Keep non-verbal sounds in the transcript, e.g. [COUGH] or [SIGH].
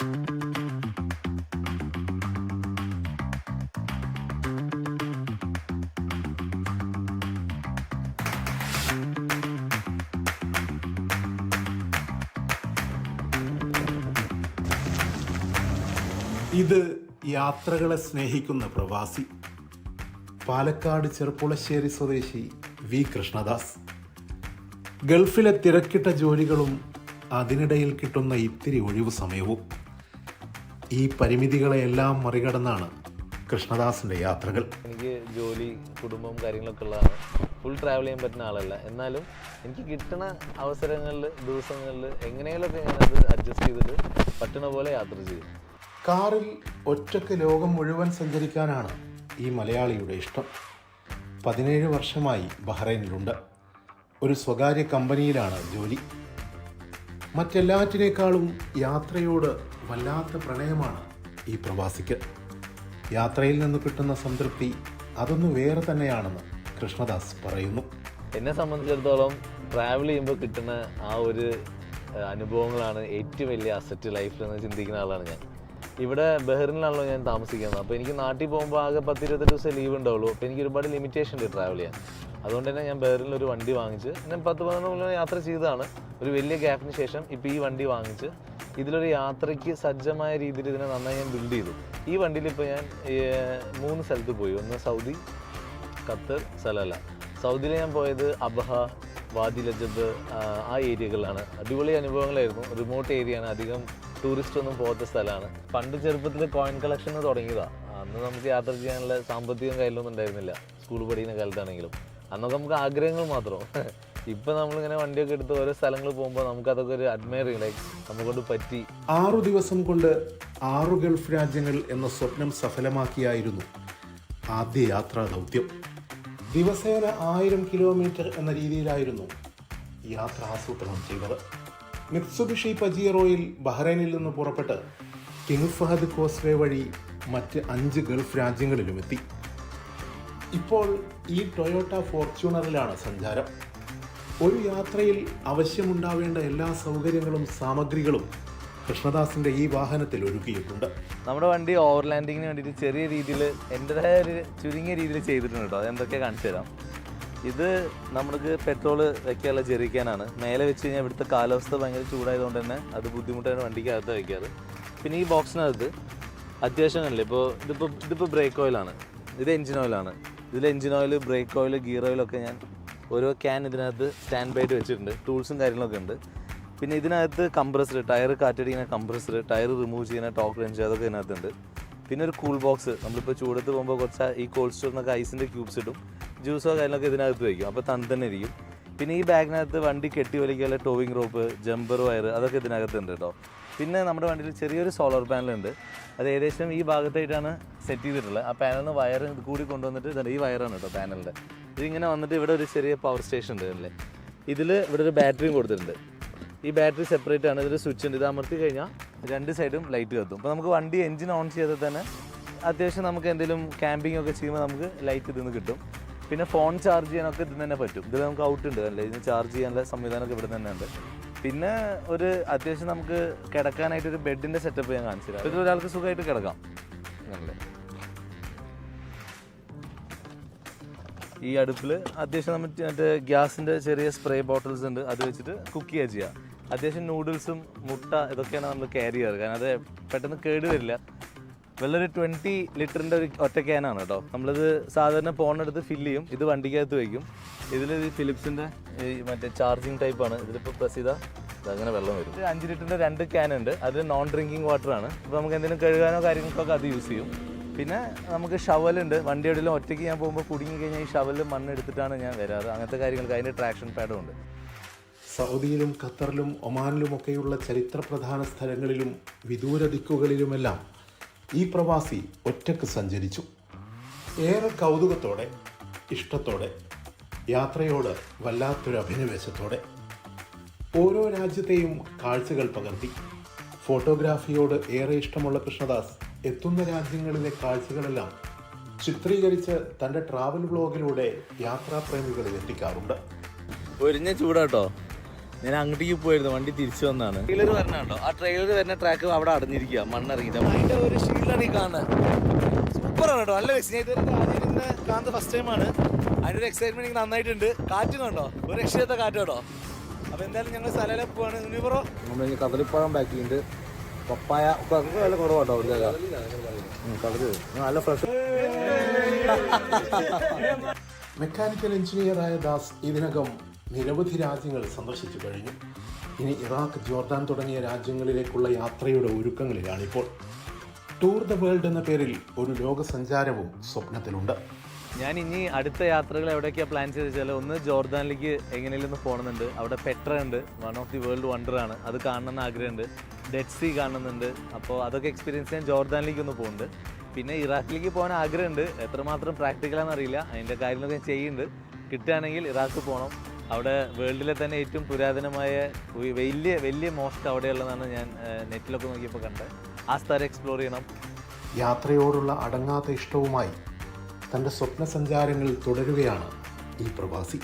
ഇത് യാത്രകളെ സ്നേഹിക്കുന്ന പ്രവാസി. പാലക്കാട് ചെറുപ്പുളശ്ശേരി സ്വദേശി വി. കൃഷ്ണദാസ്. ഗൾഫിലെ തിരക്കിട്ട ജോലികളും അതിനിടയിൽ കിട്ടുന്ന ഇത്തിരി ഒഴിവു സമയവും. ഈ പരിമിതികളെയെല്ലാം മറികടന്നാണ് കൃഷ്ണദാസിന്റെ യാത്രകൾ. എനിക്ക് ജോലി കുടുംബം കാര്യങ്ങളൊക്കെ ഉള്ളതാണ് ഫുൾ ട്രാവൽ ചെയ്യാൻ പറ്റുന്ന ആളല്ല. എന്നാലും എനിക്ക് കിട്ടുന്ന അവസരങ്ങളിൽ ദിവസങ്ങളിൽ എങ്ങനെയൊക്കെ ഞാനത് അഡ്ജസ്റ്റ് ചെയ്തിട്ട് പറ്റുന്ന പോലെ യാത്ര ചെയ്യും. കാറിൽ ഒറ്റയ്ക്ക് ലോകം മുഴുവൻ സഞ്ചരിക്കാനാണ് ഈ മലയാളിയുടെ ഇഷ്ടം. പതിനേഴ് വർഷമായി ബഹ്റൈനിലുണ്ട്. ഒരു സ്വകാര്യ കമ്പനിയിലാണ് ജോലി. മറ്റെല്ലാറ്റിനേക്കാളും യാത്രയോട് വല്ലാത്ത പ്രണയമാണ് ഈ പ്രവാസിക്ക്. യാത്രയിൽ നിന്ന് കിട്ടുന്ന സംതൃപ്തി അതൊന്ന് വേറെ തന്നെയാണെന്ന് കൃഷ്ണദാസ് പറയുന്നു. എന്നെ സംബന്ധിച്ചിടത്തോളം ട്രാവൽ ചെയ്യുമ്പോൾ കിട്ടുന്ന ആ ഒരു അനുഭവങ്ങളാണ് ഏറ്റവും വലിയ അസറ്റ് ലൈഫിൽ എന്ന് ചിന്തിക്കുന്ന ആളാണ് ഞാൻ. ഇവിടെ ബഹ്റിനിലാണല്ലോ ഞാൻ താമസിക്കുന്നത്. അപ്പോൾ എനിക്ക് നാട്ടിൽ പോകുമ്പോൾ ആകെ പത്ത് ഇരുപത്തെട്ട് ദിവസം ലീവ് ഉണ്ടാവുള്ളൂ. അപ്പോൾ എനിക്ക് ഒരുപാട് ലിമിറ്റേഷൻ ഉണ്ട് ട്രാവൽ ചെയ്യാൻ. അതുകൊണ്ട് തന്നെ ഞാൻ ബഹ്റിനിൽ ഒരു വണ്ടി വാങ്ങിച്ച് ഞാൻ പത്ത് പതിനൊന്ന് മുന്നേ യാത്ര ചെയ്തതാണ്. ഒരു വലിയ ഗ്യാപ്പിന് ശേഷം ഇപ്പോൾ ഈ വണ്ടി വാങ്ങിച്ച് ഇതിലൊരു യാത്രയ്ക്ക് സജ്ജമായ രീതിയിൽ ഇതിനെ നന്നായി ഞാൻ ബിൽഡ് ചെയ്തു. ഈ വണ്ടിയിൽ ഇപ്പോൾ ഞാൻ മൂന്ന് സ്ഥലത്ത് പോയി. ഒന്ന് സൗദി ഖത്തർ സലല. സൗദിയിൽ ഞാൻ പോയത് അബഹ വാദി ലജബ് ആ ഏരിയകളിലാണ് അടിപൊളി അനുഭവങ്ങളായിരുന്നു. റിമോട്ട് ഏരിയയാണ് അധികം ടൂറിസ്റ്റ് ഒന്നും പോകാത്ത സ്ഥലമാണ്. പണ്ട് ചെറുപ്പത്തിൽ കോയിൻ കളക്ഷൻ തുടങ്ങിയതാണ് അന്ന് നമുക്ക് യാത്ര ചെയ്യാനുള്ള സാമ്പത്തികം കയ്യിലൊന്നും ഉണ്ടായിരുന്നില്ല. സ്കൂൾ പഠിക്കുന്ന കാലത്താണെങ്കിലും. അന്നൊക്കെ നമുക്ക് ആഗ്രഹങ്ങൾ മാത്രം. [LAUGHS] ഇപ്പം നമ്മളിങ്ങനെ വണ്ടിയൊക്കെ എടുത്ത് ഓരോ സ്ഥലങ്ങൾ പോകുമ്പോൾ നമുക്ക് അതൊക്കെ ഒരു അഡ്മയർ ലൈക്ക് പറ്റി. ആറു ദിവസം കൊണ്ട് ആറു ഗൾഫ് രാജ്യങ്ങൾ എന്ന സ്വപ്നം സഫലമാക്കിയായിരുന്നു ആദ്യ യാത്രാ ദൗത്യം. ദിവസേന ആയിരം കിലോമീറ്റർ എന്ന രീതിയിലായിരുന്നു യാത്ര ആസൂത്രണം ചെയ്തത്. മിത്സുബിഷി പജിയറോയിൽ ബഹ്റൈനിൽ നിന്ന് പുറപ്പെട്ട് കിങ് ഫഹദ് കോസ്വേ വഴി മറ്റ് അഞ്ച് ഗൾഫ് രാജ്യങ്ങളിലും എത്തി ഇപ്പോൾ ഈ ടൊയോട്ട ഫോർച്യൂണറിലാണ് സഞ്ചാരം. ഒരു യാത്രയിൽ ആവശ്യമുണ്ടാവേണ്ട എല്ലാ സൗകര്യങ്ങളും സാമഗ്രികളും കൃഷ്ണദാസിന്റെ ഈ വാഹനത്തിൽ ഒരുക്കിയിട്ടുണ്ട്. നമ്മുടെ വണ്ടി ഓവർലാൻഡിങ്ങിന് വേണ്ടിയിട്ട് ചെറിയ രീതിയിൽ എന്റെതായ ഒരു ചുരുങ്ങിയ രീതിയിൽ ചെയ്തിട്ടുണ്ട് കേട്ടോ. അതെന്തൊക്കെ കാണിച്ചു തരാം. ഇത് നമ്മൾക്ക് പെട്രോൾ വെക്കാനുള്ള ജെറിക്കാനാണ്. മേലെ വെച്ച് കഴിഞ്ഞാൽ ഇവിടുത്തെ കാലാവസ്ഥ ഭയങ്കര ചൂടായതുകൊണ്ട് തന്നെ അത് ബുദ്ധിമുട്ടാണ് വണ്ടിക്ക് അകത്ത് വയ്ക്കാറ് പിന്നെ ഈ ബോക്സിനകത്ത് അത്യാവശ്യം അല്ലേ ഇപ്പോൾ ഇതിപ്പോൾ ഇതിപ്പോൾ ബ്രേക്ക് ഓയിലാണ് ഇത് എഞ്ചിൻ ഓയിലാണ് ഇതിൽ engine oil brake oil gear ഓയിലൊക്കെ ഞാൻ ഓരോ ക്യാൻ ഇതിനകത്ത് സ്റ്റാൻഡ് ബൈറ്റ് വെച്ചിട്ടുണ്ട്. ടൂൾസും കാര്യങ്ങളൊക്കെ ഉണ്ട്. പിന്നെ ഇതിനകത്ത് കംപ്രസർ ടയർ കാറ്റടിക്കുന്ന കംപ്രസർ ടയർ റിമൂവ് ചെയ്യുന്ന ടോക്ക് റെഞ്ച് അതൊക്കെ ഇതിനകത്തുണ്ട് പിന്നെ ഒരു കൂൾ ബോക്സ് നമ്മളിപ്പോൾ ചൂടത്ത് പോകുമ്പോൾ കുറച്ച് ഈ കോൾഡ് സ്റ്റോറിനൊക്കെ ഐസിന്റെ ക്യൂബ്സ് ഇടും. ജ്യൂസോ കാര്യങ്ങളൊക്കെ ഇതിനകത്ത് വയ്ക്കും അപ്പോൾ തന്നെ ഇരിക്കും. പിന്നെ ഈ ബാഗിനകത്ത് വണ്ടി കെട്ടി വലിക്കാനുള്ള ടോവിങ് റോപ്പ് ജമ്പർ വയർ അതൊക്കെ ഇതിനകത്ത് ഉണ്ട് കേട്ടോ. പിന്നെ നമ്മുടെ വണ്ടിയിൽ ചെറിയൊരു സോളാർ പാനലുണ്ട്. അത് ഏകദേശം ഈ ഭാഗത്തായിട്ടാണ് സെറ്റ് ചെയ്തിട്ടുള്ളത്. ആ പാനലിന് വയർ കൂടി കൊണ്ടുവന്നിട്ട് ഇതാണ് ഈ വയറാണ് കേട്ടോ പാനലിന്റെ. ഇതിങ്ങനെ വന്നിട്ട് ഇവിടെ ഒരു ചെറിയ പവർ സ്റ്റേഷൻ ഉണ്ട് അല്ലേ ഇതിൽ ഇവിടെ ഒരു ബാറ്ററിയും കൊടുത്തിട്ടുണ്ട്. ഈ ബാറ്ററി സെപ്പറേറ്റ് ആണ്. ഇതൊരു സ്വിച്ച് ഉണ്ട്. ഇത് അമർത്തി കഴിഞ്ഞാൽ രണ്ട് സൈഡും ലൈറ്റ് കത്തും. അപ്പോൾ നമുക്ക് വണ്ടി എഞ്ചിൻ ഓൺ ചെയ്താൽ തന്നെ അത്യാവശ്യം നമുക്ക് എന്തെങ്കിലും ക്യാമ്പിംഗ് ഒക്കെ ചെയ്യുമ്പോൾ നമുക്ക് ലൈറ്റ് ഇതിൽ നിന്ന് കിട്ടും. പിന്നെ ഫോൺ ചാർജ് ചെയ്യാനൊക്കെ ഇതിൽ തന്നെ പറ്റും. ഇതിൽ നമുക്ക് ഔട്ട് ഉണ്ട്. അല്ലേ? ഇതിന് ചാർജ് ചെയ്യാനുള്ള സംവിധാനമൊക്കെ ഇവിടെ തന്നെ ഉണ്ട്. പിന്നെ ഒരു അത്യാവശ്യം നമുക്ക് കിടക്കാനായിട്ട് ഒരു ബെഡിന്റെ സെറ്റപ്പ് ഞാൻ കാണിച്ചു തരാം. ഇതിൽ ഒരാൾക്ക് സുഖമായിട്ട് കിടക്കാം. ഈ അടുപ്പിൽ അത്യാവശ്യം നമ്മൾ മറ്റേ ഗ്യാസിന്റെ ചെറിയ സ്പ്രേ ബോട്ടിൽസ് ഉണ്ട്. അത് വെച്ചിട്ട് കുക്ക് ചെയ്യുക ചെയ്യുക അത്യാവശ്യം നൂഡിൽസും മുട്ട ഇതൊക്കെയാണ് നമ്മൾ ക്യാരി ചെയ്യാറ്. കാരണം അത് പെട്ടെന്ന് കേട് വരില്ല. വെള്ളം ഒരു ട്വന്റി ലിറ്ററിന്റെ ഒരു ഒറ്റ ക്യാനാണ് കേട്ടോ. നമ്മളിത് സാധാരണ ഫോണെടുത്ത് ഫില്ല് ചെയ്യും. ഇത് വണ്ടിക്കകത്ത് വയ്ക്കും ഇതിൽ ഫിലിപ്സിന്റെ ഈ മറ്റേ ചാർജിങ് ടൈപ്പാണ് ഇതിലിപ്പോൾ പ്രസ് ചെയ്താൽ അങ്ങനെ വെള്ളം വരും. ഇത് അഞ്ച് ലിറ്ററിന്റെ രണ്ട് ക്യാൻ ഉണ്ട്. അത് നോൺ ഡ്രിങ്കിങ് വാട്ടറാണ് ആണ്. ഇപ്പോൾ നമുക്ക് എന്തെങ്കിലും കഴുകാനോ കാര്യങ്ങൾക്കൊക്കെ അത് യൂസ് ചെയ്യും. പിന്നെ നമുക്ക് ഷവലുണ്ട് വണ്ടി എവിടെയെങ്കിലും ഒറ്റയ്ക്ക് ഞാൻ പോകുമ്പോൾ കുടുങ്ങി കഴിഞ്ഞാൽ ഈ ഷവലിൽ മണ്ണെടുത്തിട്ടാണ് ഞാൻ വരാറ്. അങ്ങനത്തെ കാര്യങ്ങൾക്ക് അതിന്റെ ട്രാക്ഷൻ പാഡും ഉണ്ട്. സൗദിയിലും ഖത്തറിലും ഒമാനിലുമൊക്കെയുള്ള ചരിത്രപ്രധാന സ്ഥലങ്ങളിലും വിദൂര ദിക്കുകളിലുമെല്ലാം ഈ പ്രവാസി ഒറ്റയ്ക്ക് സഞ്ചരിച്ചു. ഏറെ കൗതുകത്തോടെ ഇഷ്ടത്തോടെ യാത്രയോട് വല്ലാത്തൊരു അഭിനിവേശത്തോടെ ഓരോ രാജ്യത്തെയും കാഴ്ചകൾ പകർത്തി. ഫോട്ടോഗ്രാഫിയോട് ഏറെ ഇഷ്ടമുള്ള കൃഷ്ണദാസ് എത്തുന്ന രാജ്യങ്ങളിലെ കാഴ്ചകളെല്ലാം ചിത്രീകരിച്ച് തന്റെ ട്രാവൽ ബ്ലോഗിലൂടെ യാത്രാപ്രേമികളിൽ എത്തിക്കാറുണ്ട്. ഒരിഞ്ഞ ചൂടാട്ടോ. ഞാൻ അങ്ങോട്ടേക്ക് പോയിരുന്നു വണ്ടി തിരിച്ചു വന്നാണ്. ട്രെയിലർ വരണോ ആ ട്രെയിലർ വരുന്ന ട്രാക്ക് അവിടെ അടഞ്ഞിരിക്കുക മണ്ണിറങ്ങിയിട്ട് അതിന്റെ ഒരു ഷീൽഡാണ് ഈ കാണുന്നത് സൂപ്പറാണ് കേട്ടോ. നല്ല ഞാൻ ഇതുവരെ ആദ്യം കാണുന്നത് ഫസ്റ്റ് ടൈമാണ് അതിനൊരു എക്സൈറ്റ്മെന്റ് എനിക്ക് നന്നായിട്ടുണ്ട്. കാറ്റ് കണ്ടോ? ഒരു രക്ഷയത്തെ കാറ്റ് കേട്ടോ. അപ്പൊ എന്തായാലും ഞങ്ങൾ സ്ഥലം പോവാണ്. യൂണിബറോ നമ്മൾ കദളിപ്പഴം ബാക്കിയുണ്ട് പപ്പായ നല്ല കുറവാട്ടോ കടൽ. നല്ല ഫ്രഷ് മെക്കാനിക്കൽ എഞ്ചിനീയറായ ദാസ് ഇതിനകം നിരവധി രാജ്യങ്ങൾ സന്ദർശിച്ചു കഴിഞ്ഞു. ഇനി ഇറാഖ് ജോർദാൻ തുടങ്ങിയ രാജ്യങ്ങളിലേക്കുള്ള യാത്രയുടെ ഒരുക്കങ്ങളിലാണിപ്പോൾ. ടൂർ ദ വേൾഡ് എന്ന പേരിൽ ഒരു ലോക സഞ്ചാരവും സ്വപ്നത്തിലുണ്ട്. ഞാൻ ഇനി അടുത്ത യാത്രകൾ എവിടെയൊക്കെയാണ് പ്ലാൻ ചെയ്ത് വെച്ചാൽ ഒന്ന് ജോർദാനിലേക്ക് എങ്ങനെയെങ്കിലും ഒന്ന് പോകണമെന്നുണ്ട് അവിടെ പെട്ര ഉണ്ട്. One of the world wonder ആണ്. അത് കാണണമെന്ന് ആഗ്രഹമുണ്ട്. ഡെഡ് സീ കാണുന്നുണ്ട് അപ്പോൾ അതൊക്കെ എക്സ്പീരിയൻസ് ചെയ്യാൻ ജോർദാനിലേക്ക് ഒന്ന് പോകുന്നുണ്ട് പിന്നെ ഇറാഖിലേക്ക് പോകാൻ ആഗ്രഹമുണ്ട്. എത്രമാത്രം പ്രാക്ടിക്കലാണെന്ന് അറിയില്ല. അതിന്റെ കാര്യങ്ങളൊക്കെ ഞാൻ ചെയ്യുന്നുണ്ട്. കിട്ടുകയാണെങ്കിൽ ഇറാഖ് പോകണം അവിടെ വേൾഡിലെ തന്നെ ഏറ്റവും പുരാതനമായ വലിയ വലിയ മോസ്ക് അവിടെയുള്ളതാണ് ഞാൻ നെറ്റിലൊക്കെ നോക്കിയപ്പോൾ കണ്ടത്. ആ സ്ഥലം എക്സ്പ്ലോർ ചെയ്യണം. യാത്രയോടുള്ള അടങ്ങാത്ത ഇഷ്ടവുമായി തന്റെ സ്വപ്ന സഞ്ചാരങ്ങൾ തുടരുകയാണ് ഈ പ്രവാസി.